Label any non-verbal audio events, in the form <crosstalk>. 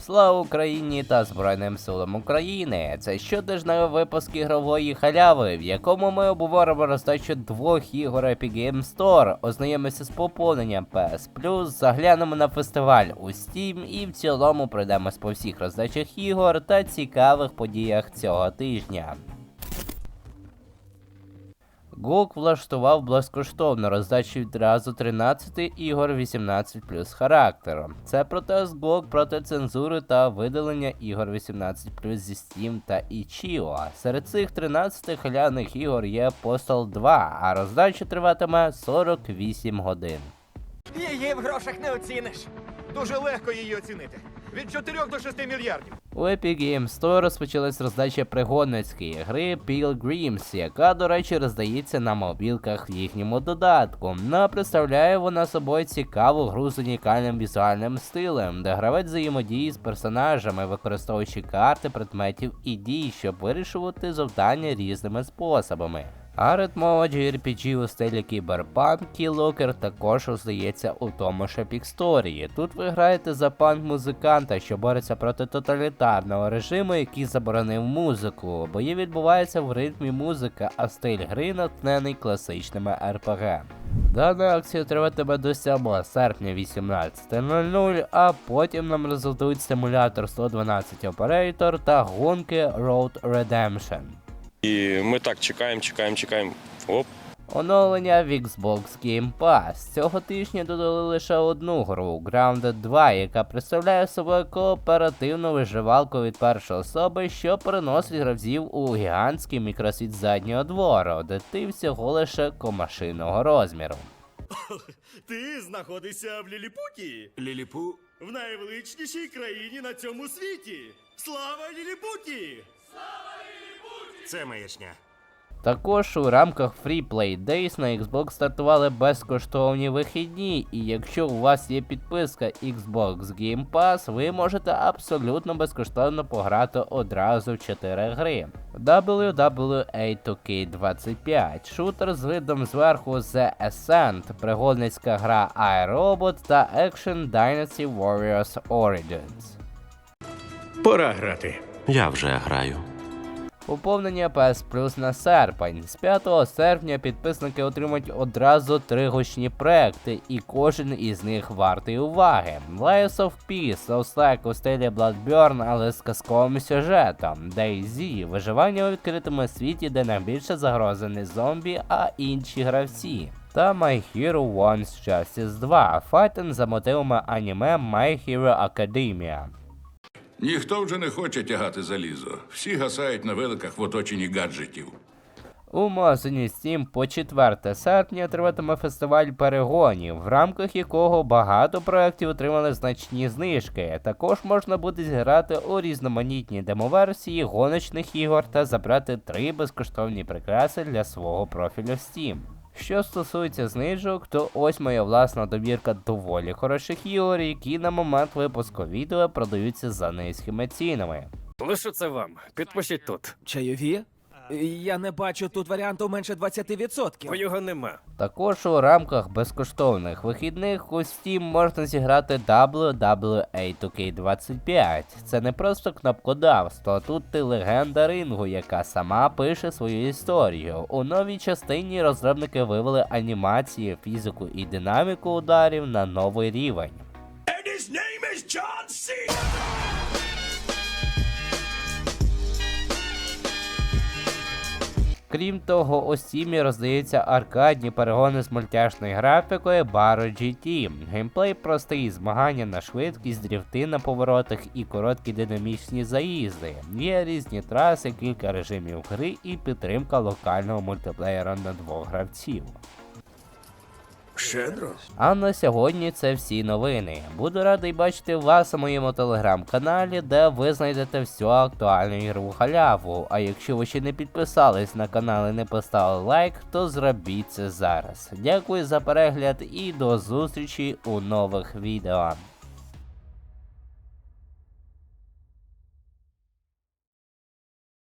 Слава Україні та Збройним силам України! Це щотижневий випуск ігрової халяви, в якому ми обговоримо роздачу двох ігор Epic Game Store, ознайомимося з поповненням PS Plus, заглянемо на фестиваль у Steam і в цілому пройдемось по всіх роздачах ігор та цікавих подіях цього тижня. GOG влаштував безкоштовну роздачу відразу 13 ігор 18 плюс характером. Це протест GOG проти цензури та видалення ігор 18 плюс зі Steam та Itch.io. Серед цих 13 халявних ігор є Postal 2, а роздача триватиме 48 годин. Її в грошах не оціниш. Дуже легко її оцінити. Від 4 до 6 мільярдів. У Epic Games Store розпочалась роздача пригодницької гри Pilgrims, яка, до речі, роздається на мобілках в їхньому додатку. Ну, а представляє вона собою цікаву гру з унікальним візуальним стилем, де гравець взаємодіє з персонажами, використовуючи карти, предметів і дій, щоб вирішувати завдання різними способами. А ритмова JRPG у стилі кіберпанк Keylogger також здається у тому ж Story. Тут ви граєте за панк-музиканта, що бореться проти тоталітарного режиму, який заборонив музику. Бої відбуваються в ритмі музики, а стиль гри натхнений класичними RPG. Дана акція триватиме до 7 серпня 18.00, а потім нам результують симулятор 112 Operator та гонки Road Redemption. І ми так чекаємо, чекаємо, чекаємо. Оп, Оновлення в Xbox Game Pass. Цього тижня додали лише одну гру Grounded 2, яка представляє собою кооперативну виживалку від першої особи, що переносить гравців у гігантський мікросвіт заднього двору, де ти всього лише комашиного розміру. <laughs> Ти знаходишся в Ліліпуті. Ліліпу? В найвеличнішій країні на цьому світі. Слава Ліліпуті! Слава Ліліпуті! Це маячня. Також у рамках Free Play Days на Xbox стартували безкоштовні вихідні, і якщо у вас є підписка Xbox Game Pass, ви можете абсолютно безкоштовно пограти одразу в 4 гри. WWE 2K25, шутер з видом зверху The Ascent, пригодницька гра iRobot та Action Dynasty Warriors Origins. Пора грати. Я вже граю. Поповнення PS Plus на серпень. З 5 серпня підписники отримають одразу три гучні проекти, і кожен із них вартий уваги. Lies of Peace, Souls-like у стилі Bloodborne, але з казковим сюжетом. DayZ, виживання у відкритому світі, де найбільша загроза не зомбі, а інші гравці. Та My Hero Wants Justice 2, файтинг за мотивами аніме My Hero Academia. Ніхто вже не хоче тягати залізо. Всі гасають на великах в оточенні гаджетів. У магазині Steam по 4 серпня триватиме фестиваль перегонів, в рамках якого багато проєктів отримали значні знижки. Також можна буде зіграти у різноманітні демоверсії гоночних ігор та забрати три безкоштовні прикраси для свого профілю Steam. Що стосується знижок, то ось моя власна добірка доволі хороших ігор, які на момент випуску відео продаються за низькими цінами. Лише це вам. Підпишіть тут. Чайові? Я не бачу тут варіанту менше 20%. Бо його нема. Також у рамках безкоштовних вихідних у Steam можна зіграти WWE 2K25. Це не просто кнопкодавство, а тут ти легенда рингу, яка сама пише свою історію. У новій частині розробники вивели анімації, фізику і динаміку ударів на новий рівень. And his name is John C. Крім того, у Steam роздаються аркадні перегони з мультяшною графікою Baro GT. Геймплей простий, змагання на швидкість, дріфти на поворотах і короткі динамічні заїзди. Є різні траси, кілька режимів гри і підтримка локального мультиплеєра на двох гравців. Щедро. А на сьогодні це всі новини. Буду радий бачити вас у моєму телеграм-каналі, де ви знайдете всю актуальну ігрову халяву. А якщо ви ще не підписались на канал і не поставили лайк, то зробіть це зараз. Дякую за перегляд і до зустрічі у нових відео.